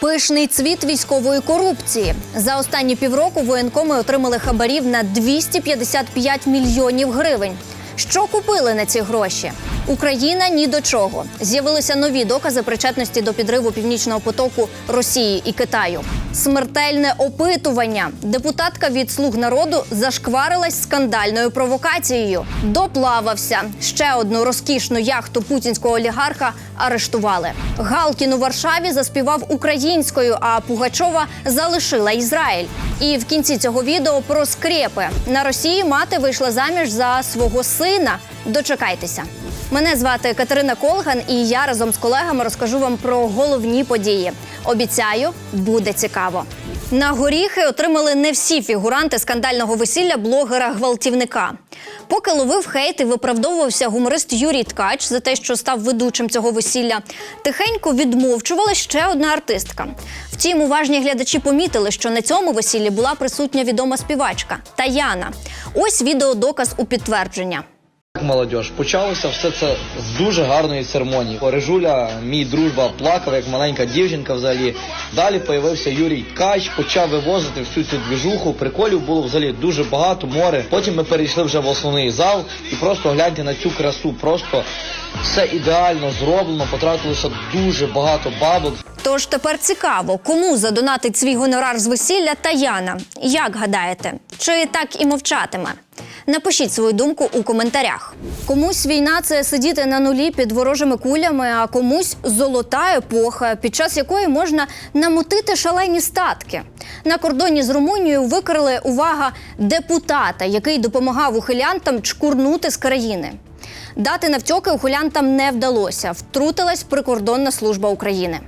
Пишний цвіт військової корупції. За останні півроку воєнкоми отримали хабарів на 255 мільйонів гривень. Що купили на ці гроші? Україна ні до чого. З'явилися нові докази причетності до підриву північного потоку Росії і Китаю. Смертельне опитування. Депутатка від слуг народу зашкварилась скандальною провокацією. Доплавався. Ще одну розкішну яхту путінського олігарха арештували. Галкін у Варшаві заспівав українською, а Пугачова залишила Ізраїль. І в кінці цього відео про скрепи на Росії мати вийшла заміж за свого сина. Дочекайтеся. Мене звати Катерина Колган, і я разом з колегами розкажу вам про головні події. Обіцяю, буде цікаво. На горіхи отримали не всі фігуранти скандального весілля блогера-гвалтівника. Поки ловив хейт і виправдовувався гуморист Юрій Ткач за те, що став ведучим цього весілля, тихенько відмовчувала ще одна артистка. Втім, уважні глядачі помітили, що на цьому весіллі була присутня відома співачка Таяна. Ось відеодоказ у підтвердження. Молодіж, почалося все це з дуже гарної церемонії. Режуля, мій дружба, плакав як маленька дівчинка взагалі. Далі появився Юрій Ткач, почав вивозити всю цю двіжуху. Приколів було взагалі дуже багато, море. Потім ми перейшли вже в основний зал і просто гляньте на цю красу. Просто все ідеально зроблено. Потратилося дуже багато бабок. Тож тепер цікаво, кому задонатить свій гонорар з весілля Таяна. Як гадаєте, чи так і мовчатиме? Напишіть свою думку у коментарях. Комусь війна це сидіти на нулі під ворожими кулями, а комусь золота епоха, під час якої можна намутити шалені статки. На кордоні з Румунією викрили увага депутата, який допомагав ухилянтам чкурнути з країни. Дати навтьоки ухилянтам не вдалося. Втрутилась прикордонна служба України.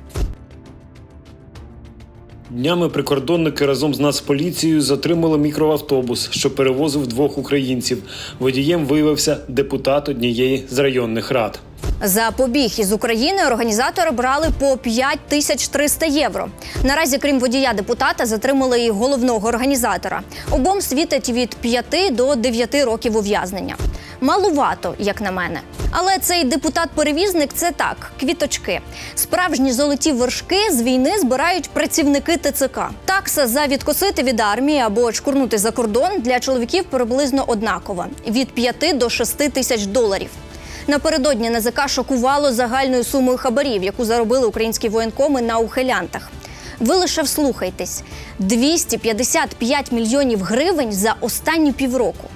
Днями прикордонники разом з Нацполіцією затримали мікроавтобус, що перевозив двох українців. Водієм виявився депутат однієї з районних рад. За побіг із України організатори брали по 5 тисяч 300 євро. Наразі, крім водія депутата, затримали і головного організатора. Обом світить від 5 до 9 років ув'язнення. Малувато, як на мене. Але цей депутат-перевізник це так, квіточки. Справжні золоті вершки з війни збирають працівники ТЦК. Такса за відкосити від армії або чкурнути за кордон для чоловіків приблизно однакова від 5 до 6 тисяч доларів. Напередодні НАЗК шокувало загальною сумою хабарів, яку заробили українські воєнкоми на ухилянтах. Ви лише вслухайтесь: 255 мільйонів гривень за останні півроку.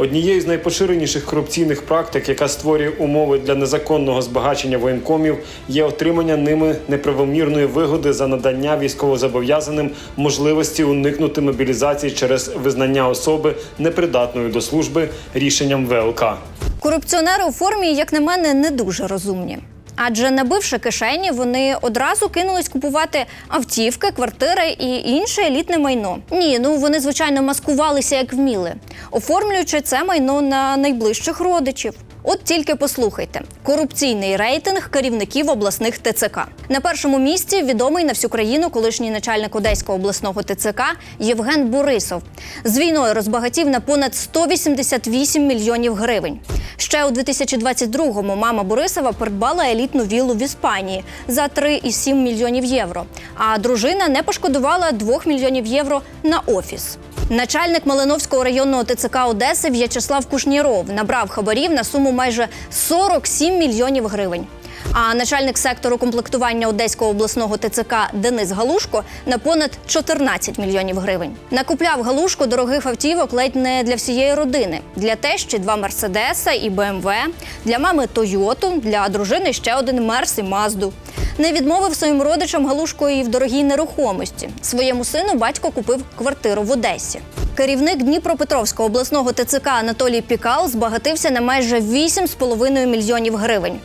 Однією з найпоширеніших корупційних практик, яка створює умови для незаконного збагачення воєнкомів, є отримання ними неправомірної вигоди за надання військовозобов'язаним можливості уникнути мобілізації через визнання особи непридатною до служби рішенням ВЛК. Корупціонери у формі, як на мене, не дуже розумні. Адже набивши кишені, вони одразу кинулись купувати автівки, квартири і інше елітне майно. Ні, ну вони звичайно маскувалися як вміли, оформлюючи це майно на найближчих родичів. От тільки послухайте: корупційний рейтинг керівників обласних ТЦК. На першому місці відомий на всю країну колишній начальник Одеського обласного ТЦК Євген Борисов. З війною розбагатів на понад 188 мільйонів гривень. Ще у 2022-му мама Борисова придбала елітну віллу в Іспанії за 3,7 мільйонів євро. А дружина не пошкодувала 2 мільйонів євро на офіс. Начальник Малиновського районного ТЦК Одеси В'ячеслав Кушніров набрав хабарів на суму майже 47 мільйонів гривень. А начальник сектору комплектування Одеського обласного ТЦК Денис Галушко на понад 14 мільйонів гривень. Накупляв Галушко дорогих автівок ледь не для всієї родини. Для тещі два Мерседеса і БМВ, для мами Тойоту, для дружини ще один Мерс і Мазду. Не відмовив своїм родичам Галушко і в дорогій нерухомості. Своєму сину батько купив квартиру в Одесі. Керівник Дніпропетровського обласного ТЦК Анатолій Пікал збагатився на майже 8,5 мільйонів гривень.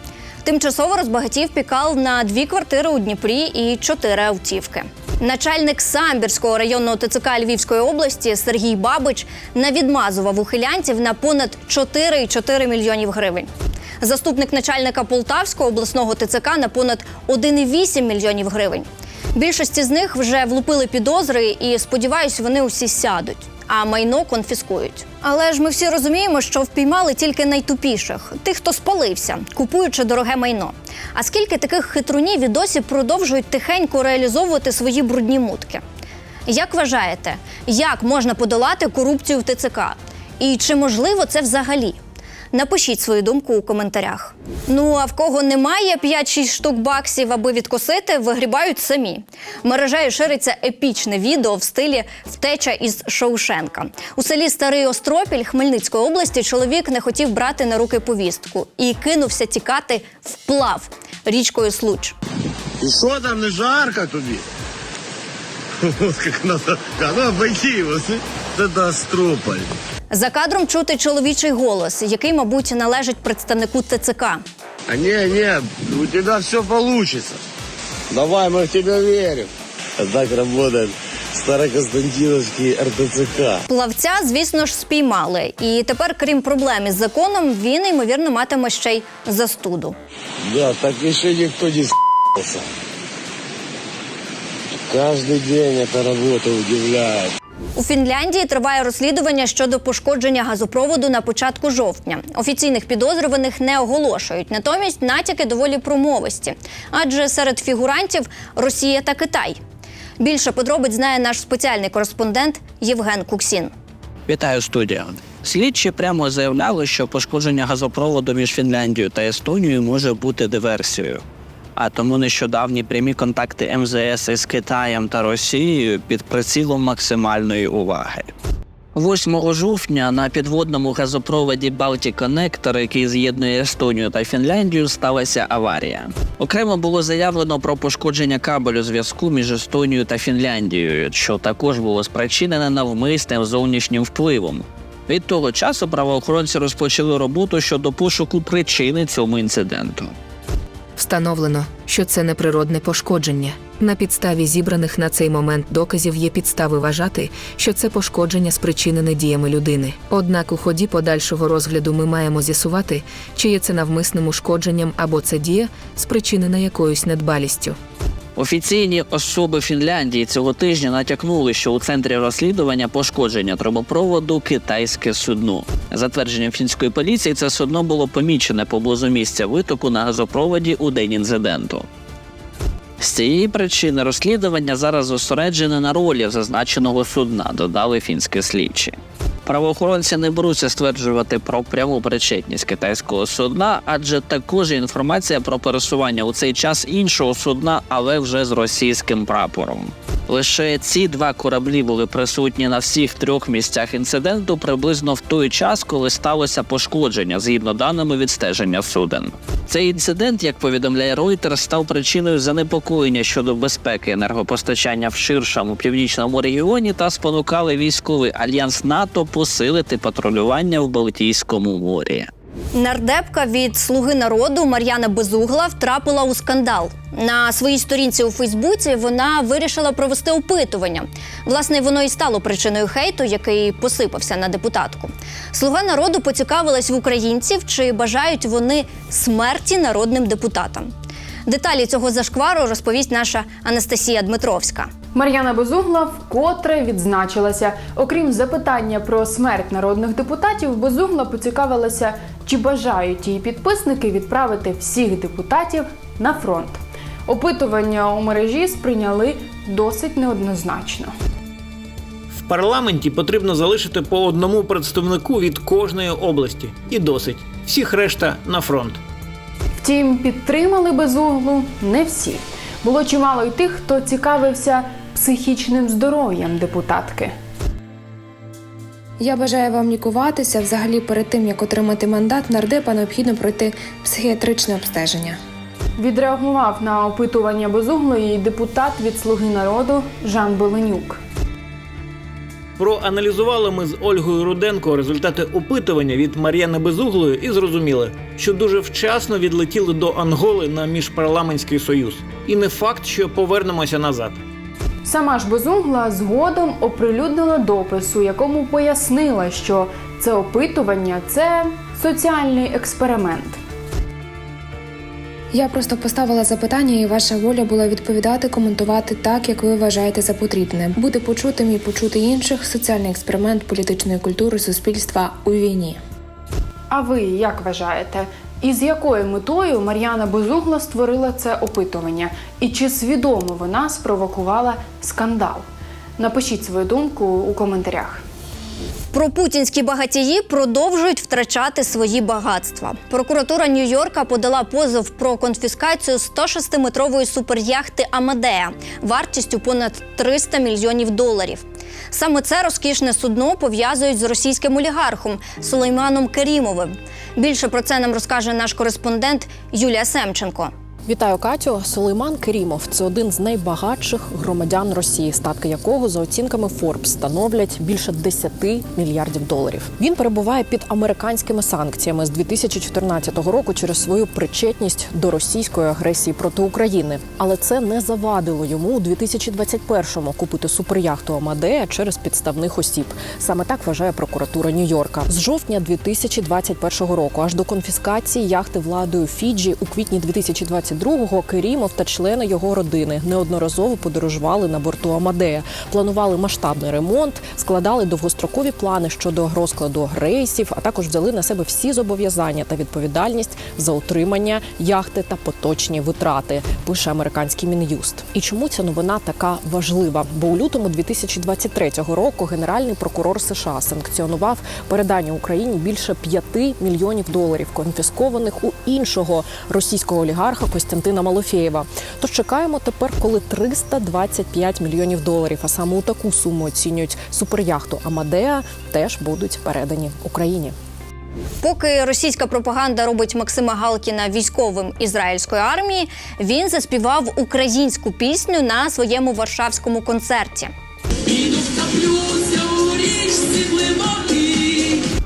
Тимчасово розбагатів Пікал на дві квартири у Дніпрі і чотири автівки. Начальник Самбірського районного ТЦК Львівської області Сергій Бабич навідмазував ухилянців на понад 4,4 мільйонів гривень. Заступник начальника Полтавського обласного ТЦК на понад 1,8 мільйонів гривень. Більшості з них вже влупили підозри, і сподіваюсь, вони усі сядуть. а майно конфіскують. Але ж ми всі розуміємо, що впіймали тільки найтупіших тих, хто спалився, купуючи дороге майно. А скільки таких хитрунів і досі продовжують тихенько реалізовувати свої брудні мутки? Як вважаєте, як можна подолати корупцію в ТЦК? І чи можливо це взагалі? Напишіть свою думку у коментарях. Ну а в кого немає 5-6 штук баксів, аби відкосити, вигрібають самі. Мережею шириться епічне відео в стилі втеча із Шоушенка. У селі Старий Остропіль Хмельницької області чоловік не хотів брати на руки повістку і кинувся тікати вплав річкою Случ. І що там не жарко тобі? Ось як надо, надо обойти його Це до Астрополь. За кадром чути чоловічий голос, який, мабуть, належить представнику ТЦК. А не, не, у тебя все получится. Давай, мы в тебя верим. Так работает Староконстантиновский РТЦК. Плавця, звісно ж, спіймали. І тепер, крім проблем із законом, він ймовірно матиме ще й застуду. Да, так еще никто не с***ся. Каждый день эта работа удивляет. У Фінляндії триває розслідування щодо пошкодження газопроводу на початку жовтня. Офіційних підозрюваних не оголошують, натомість натяки доволі промовисті, адже серед фігурантів Росія та Китай. Більше подробиць знає наш спеціальний кореспондент Євген Куксін. Вітаю студія. Слідчі прямо заявляли, що пошкодження газопроводу між Фінляндією та Естонією може бути диверсією. А тому нещодавні прямі контакти МЗС із Китаєм та Росією під прицілом максимальної уваги. 8 жовтня на підводному газопроводі Baltic Connector, який з'єднує Естонію та Фінляндію, сталася аварія. Окремо було заявлено про пошкодження кабелю зв'язку між Естонією та Фінляндією, що також було спричинене навмисним зовнішнім впливом. Від того часу правоохоронці розпочали роботу щодо пошуку причини цьому інциденту. Встановлено, що це неприродне пошкодження. На підставі зібраних на цей момент доказів є підстави вважати, що це пошкодження спричинене діями людини. Однак у ході подальшого розгляду ми маємо з'ясувати, чи є це навмисним ушкодженням або це дія, спричинена якоюсь недбалістю. Офіційні особи Фінляндії цього тижня натякнули, що у центрі розслідування пошкодження трубопроводу китайське судно. За твердженням фінської поліції, це судно було помічене поблизу місця витоку на газопроводі у день інциденту. З цієї причини розслідування зараз зосереджене на ролі зазначеного судна, додали фінські слідчі. Правоохоронці не беруться стверджувати про пряму причетність китайського судна, адже також інформація про пересування у цей час іншого судна, але вже з російським прапором. Лише ці два кораблі були присутні на всіх трьох місцях інциденту приблизно в той час, коли сталося пошкодження, згідно даними відстеження суден. Цей інцидент, як повідомляє Reuters, став причиною занепокоєння щодо безпеки енергопостачання в ширшому північному регіоні та спонукали військовий альянс НАТО посилити патрулювання в Балтійському морі. Нардепка від Слуги народу Мар'яна Безугла втрапила у скандал. На своїй сторінці у Фейсбуці вона вирішила провести опитування. Власне, воно і стало причиною хейту, який посипався на депутатку. Слуга народу поцікавилась в українців, чи бажають вони смерті народним депутатам. Деталі цього зашквару розповість наша Анастасія Дмитровська. Мар'яна Безугла вкотре відзначилася. Окрім запитання про смерть народних депутатів, Безугла поцікавилася, чи бажають її підписники відправити всіх депутатів на фронт. Опитування у мережі сприйняли досить неоднозначно. В парламенті потрібно залишити по одному представнику від кожної області. І досить. Всіх решта на фронт. Втім, підтримали безуглу не всі. Було чимало й тих, хто цікавився психічним здоров'ям депутатки. Я бажаю вам лікуватися. Взагалі, перед тим як отримати мандат, нардепа необхідно пройти психіатричне обстеження. Відреагував на опитування безуглої депутат від Слуги народу Жан Беленюк. Проаналізували ми з Ольгою Руденко результати опитування від Мар'яни Безуглої і зрозуміли, що дуже вчасно відлетіли до Анголи на міжпарламентський союз. І не факт, що повернемося назад. Сама ж безугла згодом оприлюднила допис, у якому пояснила, що це опитування це соціальний експеримент. Я просто поставила запитання, і ваша воля була відповідати, коментувати так, як ви вважаєте за потрібне. Бути почутим і почути інших соціальний експеримент політичної культури суспільства у війні. А ви як вважаєте? І з якою метою Мар'яна Безугла створила це опитування? І чи свідомо вона спровокувала скандал? Напишіть свою думку у коментарях. Пропутінські багатії продовжують втрачати свої багатства. Прокуратура Нью-Йорка подала позов про конфіскацію 106-метрової суперяхти Амадея вартістю понад 300 мільйонів доларів. Саме це розкішне судно пов'язують з російським олігархом Сулейманом Керімовим. Більше про це нам розкаже наш кореспондент Юлія Семченко. Вітаю Катю. Сулейман Керімов це один з найбагатших громадян Росії, статки якого за оцінками Forbes становлять більше 10 мільярдів доларів. Він перебуває під американськими санкціями з 2014 року через свою причетність до російської агресії проти України. Але це не завадило йому у 2021-му купити суперяхту Амадея через підставних осіб. Саме так вважає прокуратура Нью-Йорка. З жовтня 2021 року аж до конфіскації яхти владою Фіджі у квітні 2022 22-го Керімов та члени його родини неодноразово подорожували на борту Амадея, планували масштабний ремонт, складали довгострокові плани щодо розкладу рейсів, а також взяли на себе всі зобов'язання та відповідальність за утримання яхти та поточні витрати. Пише американський мін'юст. І чому ця новина така важлива? Бо у лютому 2023 року генеральний прокурор США санкціонував передання Україні більше 5 мільйонів доларів, конфіскованих у іншого російського олігарха Костянтина Малофєєва. Тож чекаємо тепер, коли 325 мільйонів доларів, а саме у таку суму оцінюють суперяхту Амадея, теж будуть передані Україні. Поки російська пропаганда робить Максима Галкіна військовим ізраїльської армії, він заспівав українську пісню на своєму варшавському концерті.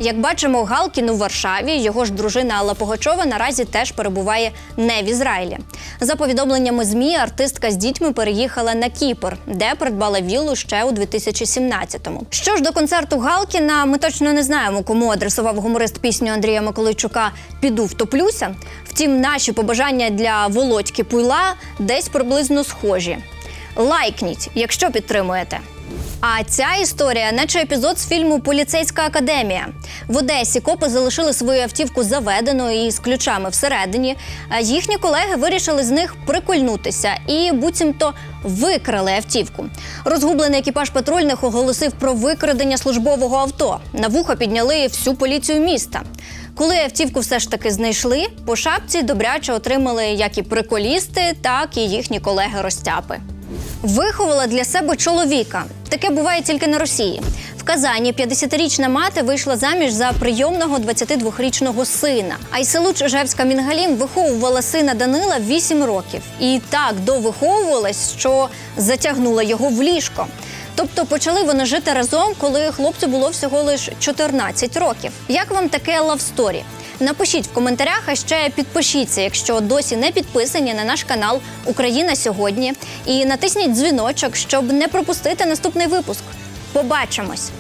Як бачимо, Галкін у Варшаві, його ж дружина Алла Погачова наразі теж перебуває не в Ізраїлі. За повідомленнями ЗМІ, артистка з дітьми переїхала на Кіпр, де придбала віллу ще у 2017-му. Що ж до концерту Галкіна, ми точно не знаємо, кому адресував гуморист пісню Андрія Миколайчука Піду втоплюся. Втім, наші побажання для Володьки Пуйла десь приблизно схожі. Лайкніть, якщо підтримуєте. А ця історія, наче епізод з фільму Поліцейська академія. В Одесі копи залишили свою автівку заведеною і з ключами всередині. Їхні колеги вирішили з них прикольнутися і буцімто викрали автівку. Розгублений екіпаж патрульних оголосив про викрадення службового авто. На вухо підняли всю поліцію міста. Коли автівку все ж таки знайшли, по шапці добряче отримали як і приколісти, так і їхні колеги-розтяпи. Виховала для себе чоловіка. Таке буває тільки на Росії. В Казані 50-річна мати вийшла заміж за прийомного 22-річного сина. Айселу Чижевська Мінгалім виховувала сина Данила 8 років і так довиховувалась, що затягнула його в ліжко. Тобто почали вони жити разом, коли хлопцю було всього лише 14 років. Як вам таке лавсторі? Напишіть в коментарях, а ще підпишіться, якщо досі не підписані на наш канал Україна сьогодні. І натисніть дзвіночок, щоб не пропустити наступний випуск. Побачимось!